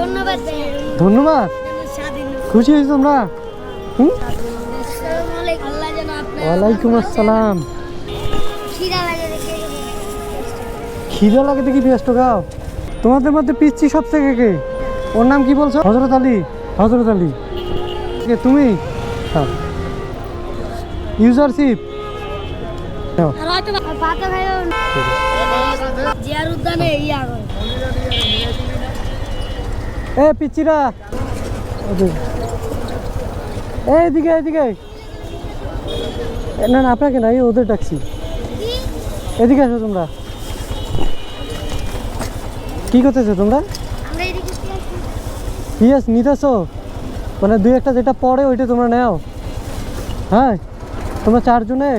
ধন্যবাদ ধন্যবাদ। খুশি হয়েছো তোমরা? ওয়ালাইকুম আসসালাম। খিদা লাগে দেখে ব্যস্ত গাও। তোমাদের মধ্যে পিচ্ছি সব থেকে কে? ওর নাম কি বলছো? হজরত আলী। হজরত আলী। কে তুমি? হ্যাঁ। ইউজারশিপ। জিয়ার উদ্যানে ইয়া এ পিচ্ছিরা ওদিকে। এইদিকে না না আপনাকে না ওদের ডাকছি। এদিকে আসো তোমরা। কি করতেছো তোমরা? এদিকে? পিএস নিতেছো। মানে দুই একটা যেটা পড়ে ওইটা তোমরা নেও। হ্যাঁ? তোমরা চারজনে?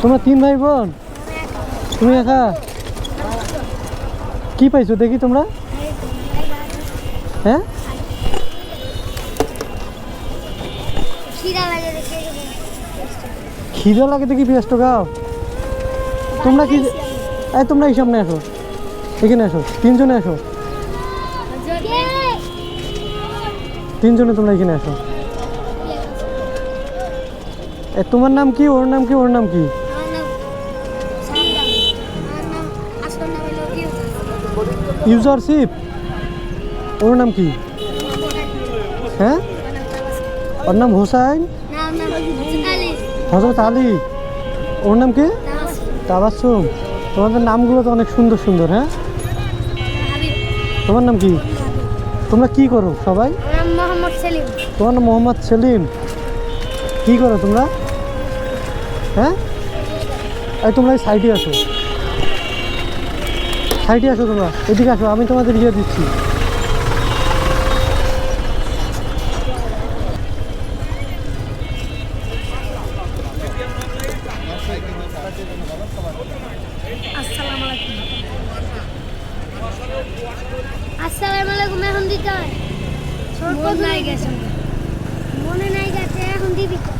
তোমরা তিন ভাই বোন? তুমি একা? কি পাইছো দেখি তোমরা। হ্যাঁ খিদা লাগে দেখে পেঁয়াজটা গাও তোমরা কি এই তোমরা এই সামনে আসো এখানে আসো তিনজনে আসো তিনজনে তোমরা এখানে আসো এ, তোমার নাম কি? ওর নাম কি? ওর নাম কি? ইউজারশিপ? ওর নাম কি? হ্যাঁ? ওর নাম হোসাইন? হজরত আলী। ওর নাম কি? তাবাসুম তোমাদের নামগুলো তো অনেক সুন্দর সুন্দর হ্যাঁ? তোমার নাম কি? তোমরা কি করো সবাই? তোমার নাম মোহাম্মদ সেলিম। কি করো তোমরা? হ্যাঁ? এই তোমরা এই সাইডে আসো। সাইডে আসো তোমরা। এদিকে আসো, আমি তোমাদের ইয়ে দিচ্ছি। আসসালামু আলাইকুম এখন দিতে হয়। মনে নাই গেছে মনে নাই গেছে এখন দিবি তো।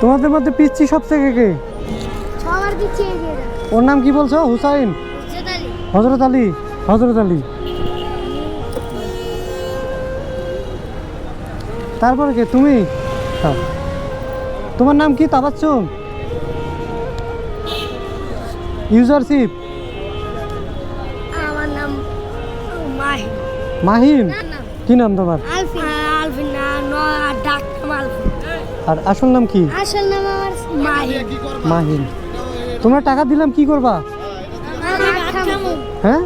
তোমাদের মধ্যে পিচ্ছি সব থেকে কে? সবার দাও ওর নাম কি বলছো? হুসাইন? হজরত আলী। হজরত আলী? তারপরে কে? তুমি? হ্যাঁ। তোমার নাম কি? তাবাচ্চুম ইউজারশিপ আমার নাম মাহি মাহিম? কি নাম তোমার? আলফিন আলফিন না ন ডাক নাম আলফিন। আর আসল নাম কি? আসল নাম আমার মাহি মাহিম। তোমরা টাকা দিলাম কি করবা? আমি ভাত খাব। হ্যাঁ?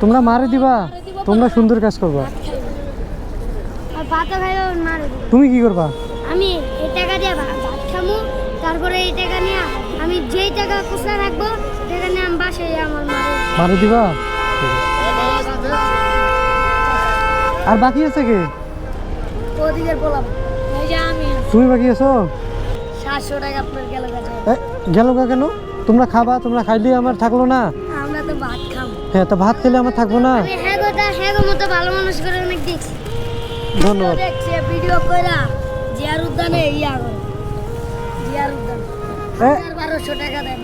তোমরা মারে দিবা? তোমরা সুন্দর কাজ করবা। তুমি কি করবা? আমি এই টাকা দিয়ে ভাত খাব তারপরে এই টাকা নিয়ে আমি যেই টাকা খুচরা রাখব টাকা নিয়ে আমি বাসায় আমার মারে মারে দিবা আর বাকি আছে কে? ওদিকে বললাম এই যে আমি তুমি বাকি আছো? সাতশো টাকা আপনার গেল গেল কেন? তোমরা খাবা তোমরা খাইলে আমার থাকল না। আমরা তো ভাত খাব হ্যাঁ তা ভাত খেলে আমার থাকব না আমি হ্যাঁ গোটা হ্যাঁ গো মতো ভালো মানুষ করে অনেক দেখছি। ধন্যবাদ। দেখছি ভিডিও কইরা জিয়ার উদ্যানে ইয়া করে জিয়ার উদ্যান। বারোশো টাকা দেয়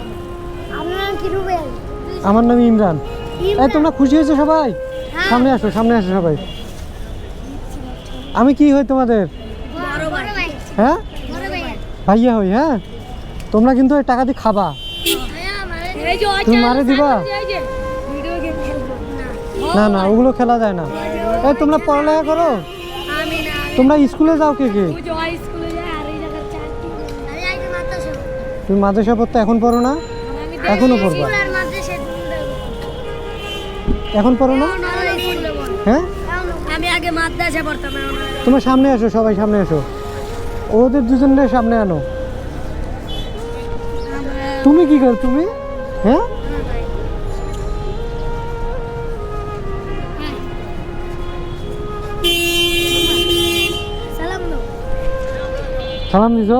আপনার কি আমার নাম ইমরান। এই তোমরা খুশি হয়েছো সবাই? হ্যাঁ। সামনে আসো সামনে আসো সবাই। আমি কি হই তোমাদের? হ্যাঁ? বড় ভাইয়া। হই হ্যাঁ? তোমরা কিন্তু এই টাকা দিয়ে খাবা। তুমি মারে দিবা? না না ওগুলো খেলা যায় না। এই তোমরা পড়ালেখা করো? তোমরা স্কুলে যাও কে কে? তুমি মাদ্রাসা পড়তে এখন পড়ো না? এখনও পড়বা? এখন পড়ো না? হ্যাঁ? আমি আগে মাদ্রাসা পড়তাম তোমরা সামনে আসো সবাই সামনে আসো ওদের দুজনের সামনে আনো। তুমি কি কর তুমি? হ্যাঁ? সালাম দিছ?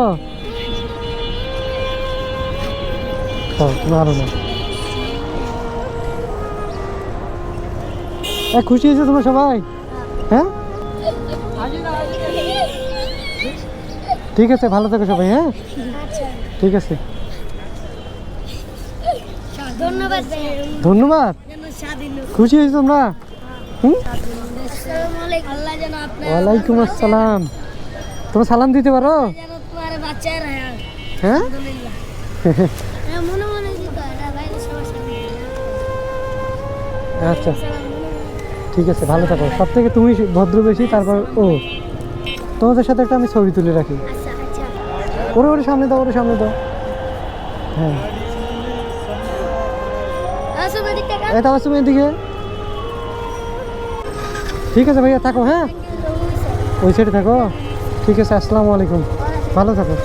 না খুশি হয়েছে তোমরা সবাই? হ্যাঁ? ঠিক আছে ভালো থাকো সবাই হ্যাঁ? আচ্ছা। ঠিক আছে। ধন্যবাদ ধন্যবাদ। খুশি হয়েছো তোমরা? হুম? ওয়ালাইকুম আসসালাম। তোমরা সালাম দিতে পারো? হ্যাঁ? হ্যাঁ আচ্ছা। ঠিক আছে ভালো থাকো। সব থেকে তুমি ভদ্র বেশি তারপর ও। তোমাদের সাথে একটা আমি ছবি তুলে রাখি। আচ্ছা আচ্ছা। ওরে ওরে সামনে দাও ওরে সামনে দাও। হ্যাঁ। এটা তুমি ঠিক আছে ভাইয়া থাকো হ্যাঁ। ওই সাইডে থাকো। ঠিক আছে আসসালামু আলাইকুম। ভালো থাকো।